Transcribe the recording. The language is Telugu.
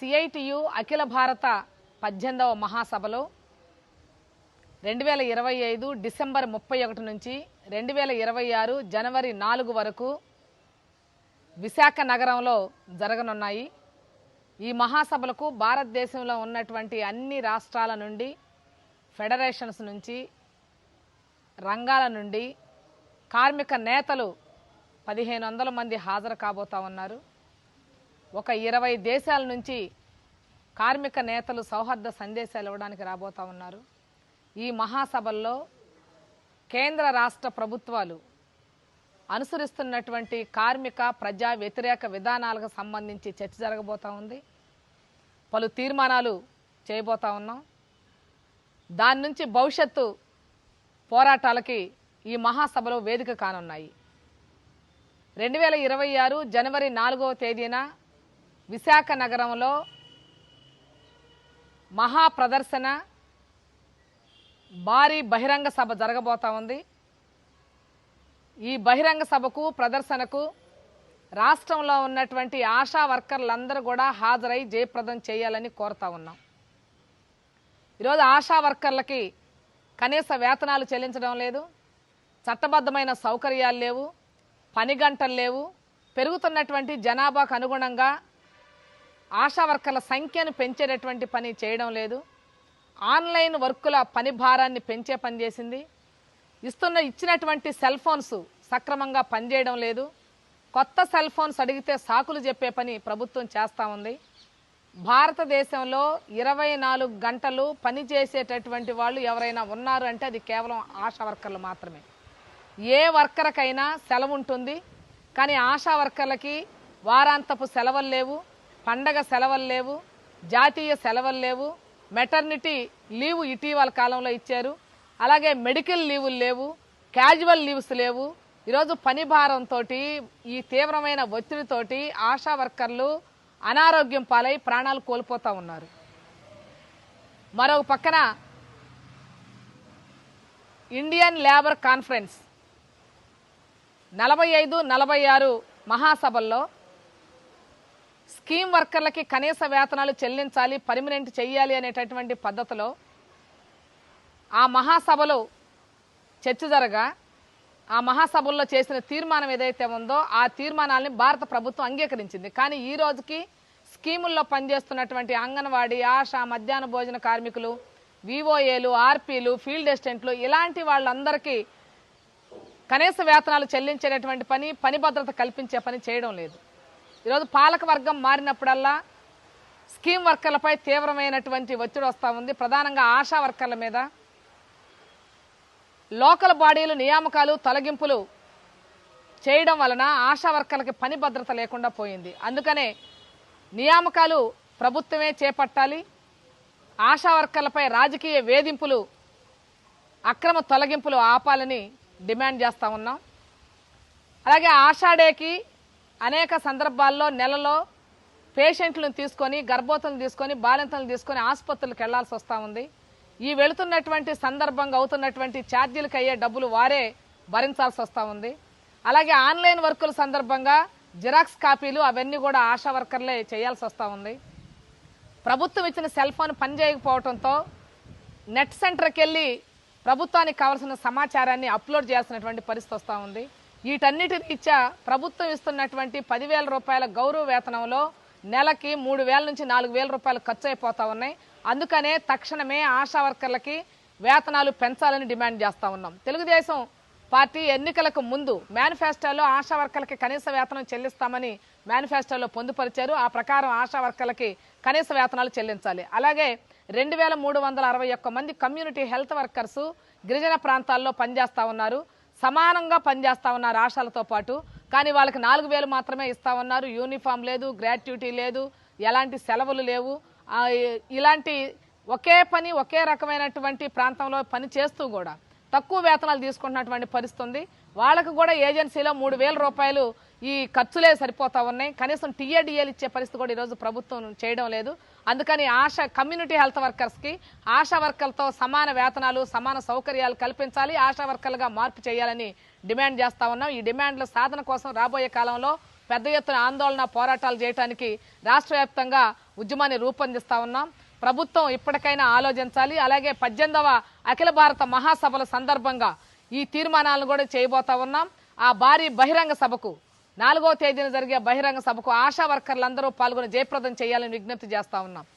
సిఐటియు అఖిల భారత పద్దెనిమిదవ మహాసభలో రెండు వేల ఇరవై ఐదు డిసెంబర్ ముప్పై ఒకటి నుంచి రెండు వేల ఇరవై ఆరు జనవరి నాలుగు వరకు విశాఖ నగరంలో జరగనున్నాయి. ఈ మహాసభలకు భారతదేశంలో ఉన్నటువంటి అన్ని రాష్ట్రాల నుండి ఫెడరేషన్స్ నుంచి రంగాల నుండి కార్మిక నేతలు పదిహేను వందల మంది హాజరు కాబోతా ఉన్నారు. ఒక ఇరవై దేశాల నుంచి కార్మిక నేతలు సౌహార్ద సందేశాలు ఇవ్వడానికి రాబోతా ఉన్నారు. ఈ మహాసభల్లో కేంద్ర రాష్ట్ర ప్రభుత్వాలు అనుసరిస్తున్నటువంటి కార్మిక ప్రజా వ్యతిరేక విధానాలకు సంబంధించి చర్చ జరగబోతా ఉంది. పలు తీర్మానాలు చేయబోతా ఉన్నాం. దాని నుంచి భవిష్యత్తు పోరాటాలకి ఈ మహాసభలో వేదిక కానున్నాయి. రెండు వేల ఇరవై ఆరు జనవరి నాలుగవ తేదీన విశాఖ నగరంలో మహా ప్రదర్శన భారీ బహిరంగ సభ జరగబోతా ఉంది. ఈ బహిరంగ సభకు ప్రదర్శనకు రాష్ట్రంలో ఉన్నటువంటి ఆశా వర్కర్లందరూ కూడా హాజరై జయప్రదం చేయాలని కోరుతా ఉన్నాం. ఈరోజు ఆశా వర్కర్లకి కనీస వేతనాలు చెల్లించడం లేదు. చట్టబద్ధమైన సౌకర్యాలు లేవు. పని గంటలు లేవు. పెరుగుతున్నటువంటి జనాభాకు అనుగుణంగా ఆశా వర్కర్ల సంఖ్యను పెంచేటటువంటి పని చేయడం లేదు. ఆన్లైన్ వర్కుల పని భారాన్ని పెంచే పని చేసింది. ఇస్తున్న ఇచ్చినటువంటి సెల్ ఫోన్స్ సక్రమంగా పనిచేయడం లేదు. కొత్త సెల్ ఫోన్స్ అడిగితే సాకులు చెప్పే పని ప్రభుత్వం చేస్తూ ఉంది. భారతదేశంలో ఇరవై నాలుగు గంటలు పని చేసేటటువంటి వాళ్ళు ఎవరైనా ఉన్నారు అంటే అది కేవలం ఆశా వర్కర్లు మాత్రమే. ఏ వర్కర్కైనా సెలవు ఉంటుంది. కానీ ఆశా వర్కర్లకి వారాంతపు సెలవులు లేవు. పండగ సెలవులు లేవు జాతీయ సెలవులు లేవు మెటర్నిటీ లీవ్ ఇటీవల కాలంలో ఇచ్చారు. అలాగే మెడికల్ లీవులు లేవు క్యాజువల్ లీవ్స్ లేవు. ఈరోజు పని భారంతో ఈ తీవ్రమైన ఒత్తిడితోటి ఆశా వర్కర్లు అనారోగ్యం పాలై ప్రాణాలు కోల్పోతూ ఉన్నారు. మరొక పక్కన ఇండియన్ లేబర్ కాన్ఫరెన్స్ నలభై ఐదు నలభై ఆరు మహాసభల్లో స్కీమ్ వర్కర్లకి కనీస వేతనాలు చెల్లించాలి పర్మినెంట్ చేయాలి అనేటటువంటి పద్ధతిలో ఆ మహాసభలో చర్చ జరగా ఆ మహాసభల్లో చేసిన తీర్మానం ఏదైతే ఉందో ఆ తీర్మానాల్ని భారత ప్రభుత్వం అంగీకరించింది. కానీ ఈ రోజుకి స్కీముల్లో పనిచేస్తున్నటువంటి అంగన్వాడీ ఆశా మధ్యాహ్న భోజన కార్మికులు వివోఏలు ఆర్పీలు ఫీల్డ్ అసిస్టెంట్లు ఇలాంటి వాళ్ళందరికీ కనీస వేతనాలు చెల్లించేటటువంటి పని పని భద్రత కల్పించే పని చేయడం లేదు. ఈరోజు పాలక వర్గం మారినప్పుడల్లా స్కీమ్ వర్కర్లపై తీవ్రమైనటువంటి ఒత్తిడి వస్తూ ఉంది. ప్రధానంగా ఆశా వర్కర్ల మీద. లోకల్ బాడీలు నియామకాలు తొలగింపులు చేయడం వలన ఆశా వర్కర్లకి పని భద్రత లేకుండా పోయింది. అందుకనే నియామకాలు ప్రభుత్వమే చేపట్టాలి. ఆశా వర్కర్లపై రాజకీయ వేధింపులు అక్రమ తొలగింపులు ఆపాలని డిమాండ్ చేస్తూ ఉన్నాం. అలాగే ఆషాడేకి అనేక సందర్భాల్లో నెలలో పేషెంట్లను తీసుకొని గర్భవతులను తీసుకొని బాలింతలను తీసుకొని ఆసుపత్రులకు వెళ్ళాల్సి వస్తూ ఉంది. ఈ వెళుతున్నటువంటి సందర్భంగా అవుతున్నటువంటి ఛార్జీలకు అయ్యే డబ్బులు వారే భరించాల్సి వస్తూ ఉంది. అలాగే ఆన్లైన్ వర్కుల సందర్భంగా జిరాక్స్ కాపీలు అవన్నీ కూడా ఆశా వర్కర్లే చేయాల్సి వస్తూ ఉంది. ప్రభుత్వం ఇచ్చిన సెల్ ఫోన్ పనిచేయకపోవడంతో నెట్ సెంటర్కి వెళ్ళి ప్రభుత్వానికి కావాల్సిన సమాచారాన్ని అప్లోడ్ చేయాల్సినటువంటి పరిస్థితి వస్తూ ఉంది. వీటన్నిటి రీత్యా ప్రభుత్వం ఇస్తున్నటువంటి పదివేల రూపాయల గౌరవ వేతనంలో నెలకి మూడు వేల నుంచి నాలుగు వేల రూపాయలు ఖర్చు అయిపోతా ఉన్నాయి. అందుకనే తక్షణమే ఆశా వర్కర్లకి వేతనాలు పెంచాలని డిమాండ్ చేస్తా ఉన్నాం. తెలుగుదేశం పార్టీ ఎన్నికలకు ముందు మేనిఫెస్టోలో ఆశా వర్కర్లకి కనీస వేతనం చెల్లిస్తామని మేనిఫెస్టోలో పొందుపరిచారు. ఆ ప్రకారం ఆశా వర్కర్లకి కనీస వేతనాలు చెల్లించాలి. అలాగే రెండు వేల మూడు వందల అరవై ఒక్క మంది కమ్యూనిటీ హెల్త్ వర్కర్స్ గిరిజన ప్రాంతాల్లో పనిచేస్తా ఉన్నారు. సమానంగా పనిచేస్తా ఉన్నారు ఆశాలతో పాటు. కానీ వాళ్ళకి నాలుగు వేలు మాత్రమే ఇస్తా ఉన్నారు యూనిఫామ్ లేదు గ్రాట్యుటీ లేదు ఎలాంటి సెలవులు లేవు. ఇలాంటి ఒకే పని ఒకే రకమైనటువంటి ప్రాంతంలో పని చేస్తూ కూడా తక్కువ వేతనాలు తీసుకుంటున్నటువంటి పరిస్థితి ఉంది. వాళ్ళకు కూడా ఏజెన్సీలో మూడు వేల రూపాయలు ఈ ఖర్చులే సరిపోతా ఉన్నాయి. కనీసం టీఏడిఏలు ఇచ్చే పరిస్థితి కూడా ఈరోజు ప్రభుత్వం చేయడం లేదు. అందుకని ఆశ కమ్యూనిటీ హెల్త్ వర్కర్స్కి ఆశా వర్కర్లతో సమాన వేతనాలు సమాన సౌకర్యాలు కల్పించాలి. ఆశా వర్కర్లుగా మార్పు చేయాలని డిమాండ్ చేస్తా ఉన్నాం. ఈ డిమాండ్ల సాధన కోసం రాబోయే కాలంలో పెద్ద ఎత్తున ఆందోళన పోరాటాలు చేయడానికి రాష్ట్ర వ్యాప్తంగా ఉద్యమాన్ని రూపొందిస్తా ఉన్నాం. ప్రభుత్వం ఇప్పటికైనా ఆలోచించాలి. అలాగే పద్దెనిమిదవ అఖిల భారత మహాసభల సందర్భంగా ఈ తీర్మానాలను కూడా చేయబోతా ఉన్నాం. ఆ భారీ బహిరంగ సభకు నాలుగో తేదీన జరిగే బహిరంగ సభకు ఆశా వర్కర్లందరూ పాల్గొని జయప్రదం చేయాలని విజ్ఞప్తి చేస్తా ఉన్నాం.